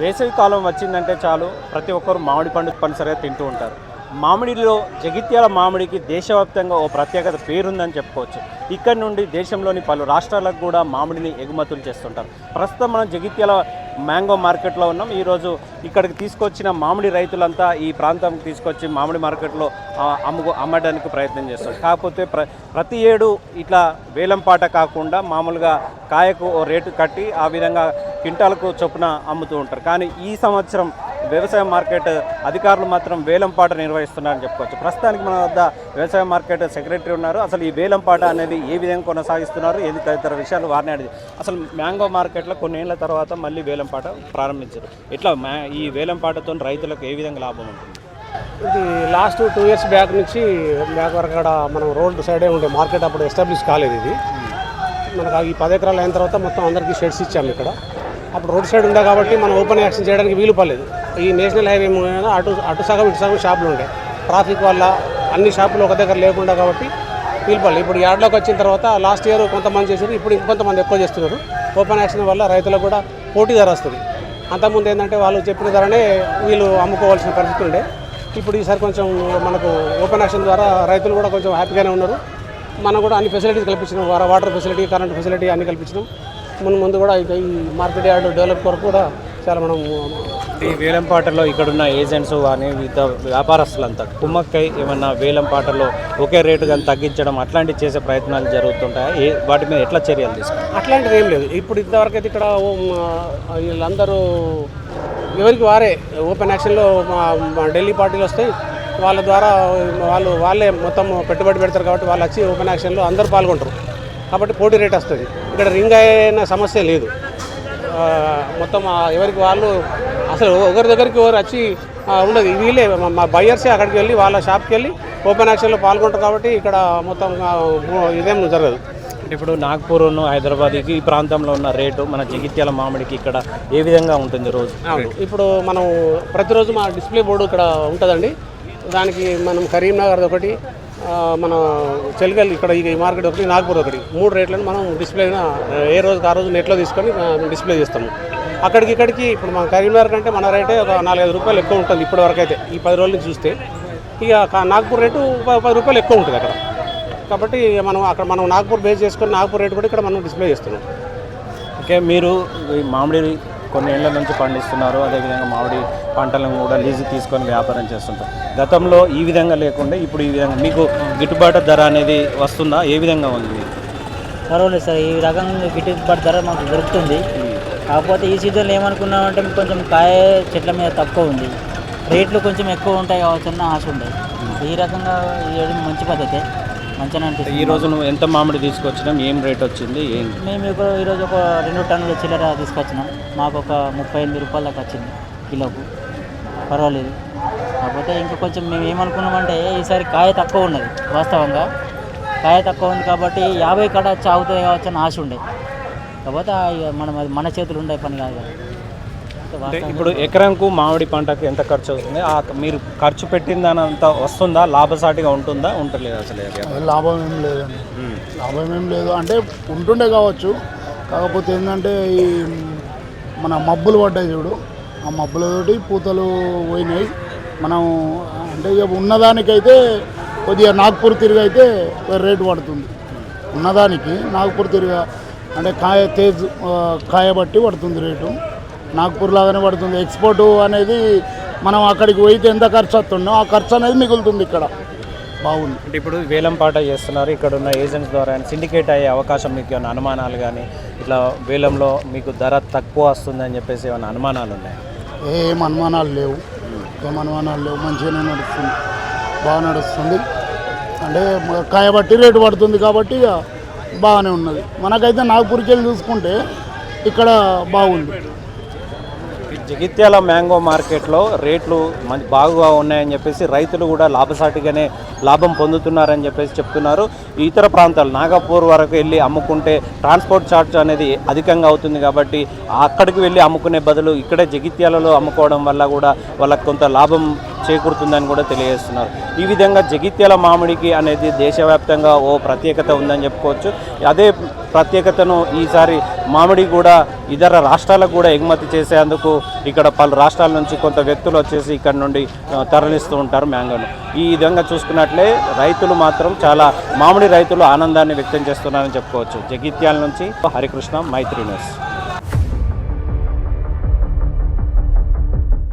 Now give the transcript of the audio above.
వేసవి కాలం వచ్చిందంటే చాలు ప్రతి ఒక్కరు మామిడి పండు తప్పనిసరిగా తింటూ ఉంటారు. మామిడిలో జగిత్యాల మామిడికి దేశవ్యాప్తంగా ఓ ప్రత్యేకత పేరుందని చెప్పుకోవచ్చు. ఇక్కడ నుండి దేశంలోని పలు రాష్ట్రాలకు కూడా మామిడిని ఎగుమతులు చేస్తుంటారు. ప్రస్తుతం మనం జగిత్యాల మ్యాంగో మార్కెట్లో ఉన్నాం. ఈరోజు ఇక్కడికి తీసుకొచ్చిన మామిడి రైతులంతా ఈ ప్రాంతానికి తీసుకొచ్చి మామిడి మార్కెట్లో అమ్ము అమ్ముకు అమ్మడానికి ప్రయత్నం చేస్తారు కాకపోతే ప్ర ప్రతి ఏడు ఇట్లా వేలంపాట కాకుండా మామూలుగా కాయకు ఓ రేటు కట్టి ఆ విధంగా క్వింటాలకు చొప్పున అమ్ముతూ ఉంటారు. కానీ ఈ సంవత్సరం వ్యవసాయ మార్కెట్ అధికారులు మాత్రం వేలంపాట నిర్వహిస్తున్నారని చెప్పుకోవచ్చు. ప్రస్తుతానికి మన వద్ద వ్యవసాయ మార్కెట్ సెక్రటరీ ఉన్నారు. అసలు ఈ వేలంపాట అనేది ఏ విధంగా కొనసాగిస్తున్నారు? ఏది తదితర విషయాలు వారిని అడిగి అసలు మ్యాంగో మార్కెట్లో కొన్ని ఏళ్ళ తర్వాత మళ్ళీ వేలంపాట ప్రారంభించారు. ఇట్లా మ్యా ఈ వేలంపాటతో రైతులకు ఏ విధంగా లాభం ఉంటుంది? ఇది లాస్ట్ టూ ఇయర్స్ బ్యాక్ నుంచి బ్యాక్ వరకు అక్కడ మనం రోడ్ సైడే ఉండే మార్కెట్ అప్పుడు ఎస్టాబ్లిష్ కాలేదు ఇది. మనకు ఈ పది ఎకరాలు అయిన తర్వాత మొత్తం అందరికీ షెడ్స్ ఇచ్చాము ఇక్కడ. అప్పుడు రోడ్ సైడ్ ఉండే కాబట్టి మనం ఓపెన్ యాక్షన్ చేయడానికి వీలు పడలేదు. ఈ నేషనల్ హైవే అటు అటు సగం ఇటు సగం షాపులు ఉండే. ట్రాఫిక్ వల్ల అన్ని షాపులు ఒక దగ్గర లేకుండా కాబట్టి వీలు పడలేదు. ఇప్పుడు యార్డ్లోకి వచ్చిన తర్వాత లాస్ట్ ఇయర్ కొంతమంది చేశారు ఇప్పుడు ఇంకొంతమంది ఎక్కువ చేస్తున్నారు. ఓపెన్ యాక్షన్ వల్ల రైతులకు కూడా పోటీ ధర వస్తుంది. అంతకుముందు ఏంటంటే వాళ్ళు చెప్పిన ధరనే వీళ్ళు అమ్ముకోవాల్సిన పరిస్థితి ఉండే. ఇప్పుడు ఈసారి కొంచెం మనకు ఓపెన్ యాక్షన్ ద్వారా రైతులు కూడా కొంచెం హ్యాపీగానే ఉన్నారు. మనం కూడా అన్ని ఫెసిలిటీస్ కల్పించినాం. వాటర్ ఫెసిలిటీ కరెంట్ ఫెసిలిటీ అన్ని కల్పించినాం. ముందు ముందు కూడా ఇంకా ఈ మార్కెట్ యార్డ్ డెవలప్ కొరకు కూడా చాలా మనం ఈ వేలంపాటలో ఇక్కడున్న ఏజెంట్స్ కానీ వివిధ వ్యాపారస్తులంతా కుమ్మక్కై ఏమన్నా వేలంపాటలో ఒకే రేటు కానీ తగ్గించడం అట్లాంటివి చేసే ప్రయత్నాలు జరుగుతుంటాయి? ఏ వాటి మీద ఎట్లా చర్యలు తీసుకుంటారు? అట్లాంటిది ఏం లేదు. ఇప్పుడు ఇంతవరకు అయితే ఇక్కడ వీళ్ళందరూ ఎవరికి వారే. ఓపెన్ యాక్షన్లో మా మా ఢిల్లీ పార్టీలు వస్తాయి వాళ్ళ ద్వారా వాళ్ళు వాళ్ళే మొత్తం పెట్టుబడి పెడతారు కాబట్టి వాళ్ళు వచ్చి ఓపెన్ యాక్షన్లో అందరూ పాల్గొంటారు. కాబట్టి పోటీ రేట్ వస్తుంది. ఇక్కడ రింగ్ అయిన సమస్య లేదు. మొత్తం ఎవరికి వాళ్ళు అసలు ఒకరి దగ్గరికి ఎవరు వచ్చి ఉండదు. వీళ్ళే మా- బయ్యర్సే అక్కడికి వెళ్ళి వాళ్ళ షాప్కి వెళ్ళి ఓపెన్ యాక్షన్లో పాల్గొంటారు కాబట్టి ఇక్కడ మొత్తం ఇదేం జరగదు. ఇప్పుడు నాగ్పూర్ను హైదరాబాద్కి ఈ ప్రాంతంలో ఉన్న రేటు మన జగిత్యాల మామిడికి ఇక్కడ ఏ విధంగా ఉంటుంది రోజు? ఇప్పుడు మనం ప్రతిరోజు మా డిస్ప్లే బోర్డు ఇక్కడ ఉంటుందండి. దానికి మనం కరీంనగర్ ఒకటి మన చెలికల్ ఇక్కడ ఈ మార్కెట్ ఒకటి నాగపూర్ ఒకటి. మూడు రేట్లను మనం డిస్ప్లే ఏ రోజుకి ఆ రోజు నెట్లో తీసుకొని డిస్ప్లే చేస్తాము. అక్కడికి ఇక్కడికి ఇప్పుడు మన కరీంనగర్ కంటే మన రేటే ఒక నాలుగైదు రూపాయలు ఎక్కువ ఉంటుంది ఇప్పటి వరకు అయితే ఈ పది రోజుల నుంచి చూస్తే. ఇక నాగపూర్ రేటు పది రూపాయలు ఎక్కువ ఉంటుంది అక్కడ. కాబట్టి మనం అక్కడ మనం నాగపూర్ బేస్ చేసుకొని నాగపూర్ రేటు కూడా ఇక్కడ మనం డిస్ప్లే చేస్తున్నాం. ఓకే మీరు మామిడి కొన్ని ఏళ్ళ నుంచి పండిస్తున్నారు. అదేవిధంగా మామిడి పంటలను కూడా లీజు తీసుకొని వ్యాపారం చేస్తుంటారు. గతంలో ఈ విధంగా లేకుండా ఇప్పుడు ఈ విధంగా మీకు గిట్టుబాటు ధర అనేది వస్తుందా? ఏ విధంగా ఉంది? పర్వాలేదు సార్ ఈ రకంగా గిట్టుబాటు ధర మాకు దొరుకుతుంది. కాకపోతే ఈ సీజన్లో ఏమనుకున్నామంటే కొంచెం కాయ చెట్ల మీద తక్కువ ఉంది. రేట్లు కొంచెం ఎక్కువ ఉంటాయి కావచ్చు అన్న ఆశ ఉండేది. ఈ రకంగా ఇవ్వడం మంచి పద్ధతే. మంచిగా అనిపిస్తుంది. ఈ రోజు నువ్వు ఎంత మామిడి తీసుకొచ్చినాం ఏం రేట్ వచ్చింది? ఏం? మేము ఇప్పుడు ఈరోజు ఒక రెండు టన్నుల చిల్లర తీసుకొచ్చినాం. మాకు ఒక ముప్పై ఎనిమిది రూపాయల దాకా వచ్చింది కిలోకు. పర్వాలేదు. కాకపోతే ఇంకా కొంచెం మేము ఏమనుకున్నామంటే ఈసారి కాయ తక్కువ ఉన్నది వాస్తవంగా. కాయ తక్కువ ఉంది కాబట్టి యాభై కడ చాగుతుంది కావచ్చు అని ఆశ ఉండే. కాకపోతే మనం మన చేతులు ఉండే పని కాదు కదా. అంటే ఇప్పుడు ఎకరంకు మామిడి పంటకు ఎంత ఖర్చు అవుతుంది? ఆ మీరు ఖర్చు పెట్టిన దాని అంత వస్తుందా? లాభసాటిగా ఉంటుందా? ఉంటలేదు అసలు? లాభం ఏం లేదండి. లాభం ఏం లేదు. అంటే ఉంటుండే కావచ్చు. కాకపోతే ఏంటంటే ఈ మన మబ్బులు పడ్డాయి చూడు. ఆ మబ్బులతోటి పూతలు పోయినాయి. మనం అంటే ఇక ఉన్నదానికైతే కొద్దిగా నాగ్పూర్ తిరిగి అయితే రేటు పడుతుంది. ఉన్నదానికి నాగ్పూర్ తిరిగా అంటే కాయ తేజ్ కాయ బట్టి పడుతుంది రేటు. నాగ్పూర్ లాగానే పడుతుంది. ఎక్స్పోర్ట్ అనేది మనం అక్కడికి పోయితే ఎంత ఖర్చు వస్తుందో ఆ ఖర్చు అనేది మిగులుతుంది ఇక్కడ. బాగుంది. అంటే ఇప్పుడు వేలం పాట చేస్తున్నారు. ఇక్కడ ఉన్న ఏజెంట్స్ ద్వారా సిండికేట్ అయ్యే అవకాశం మీకు ఏమైనా అనుమానాలు కానీ ఇట్లా వేలంలో మీకు ధర తక్కువ వస్తుందని చెప్పేసి ఏమైనా అనుమానాలు ఉన్నాయి? ఏం అనుమానాలు లేవు. ఏం అనుమానాలు లేవు. మంచిగానే నడుస్తుంది. బాగా నడుస్తుంది. అంటే మ- కాయ బట్టి రేటు పడుతుంది కాబట్టి ఇక బాగానే ఉన్నది. మనకైతే నాగపూర్కి వెళ్ళి చూసుకుంటే ఇక్కడ బాగుంది. జగిత్యాల మ్యాంగో మార్కెట్లో రేట్లు మంచి బాగా ఉన్నాయని చెప్పేసి రైతులు కూడా లాభసాటిగానే లాభం పొందుతున్నారని చెప్పేసి చెప్తున్నారు. ఇతర ప్రాంతాలు నాగపూర్ వరకు వెళ్ళి అమ్ముకుంటే ట్రాన్స్పోర్ట్ ఛార్జ్ అనేది అధికంగా అవుతుంది కాబట్టి అక్కడికి వెళ్ళి అమ్ముకునే బదులు ఇక్కడే జగిత్యాలలో అమ్ముకోవడం వల్ల కూడా వాళ్ళకి కొంత లాభం చేకూరుతుందని కూడా తెలియజేస్తున్నారు. ఈ విధంగా జగిత్యాల మామిడికి అనేది దేశవ్యాప్తంగా ఓ ప్రత్యేకత ఉందని చెప్పుకోవచ్చు. అదే ప్రత్యేకతను ఈసారి మామిడి కూడా ఇతర రాష్ట్రాలకు కూడా ఎగుమతి చేసేందుకు ఇక్కడ పలు రాష్ట్రాల నుంచి కొంత వ్యక్తులు వచ్చేసి ఇక్కడ నుండి తరలిస్తూ ఉంటారు మ్యాంగోను. ఈ విధంగా చూసుకున్నట్లే రైతులు మాత్రం చాలా మామిడి రైతులు ఆనందాన్ని వ్యక్తం చేస్తున్నారని చెప్పుకోవచ్చు. జగిత్యాల నుంచి హరికృష్ణ మైత్రి న్యూస్.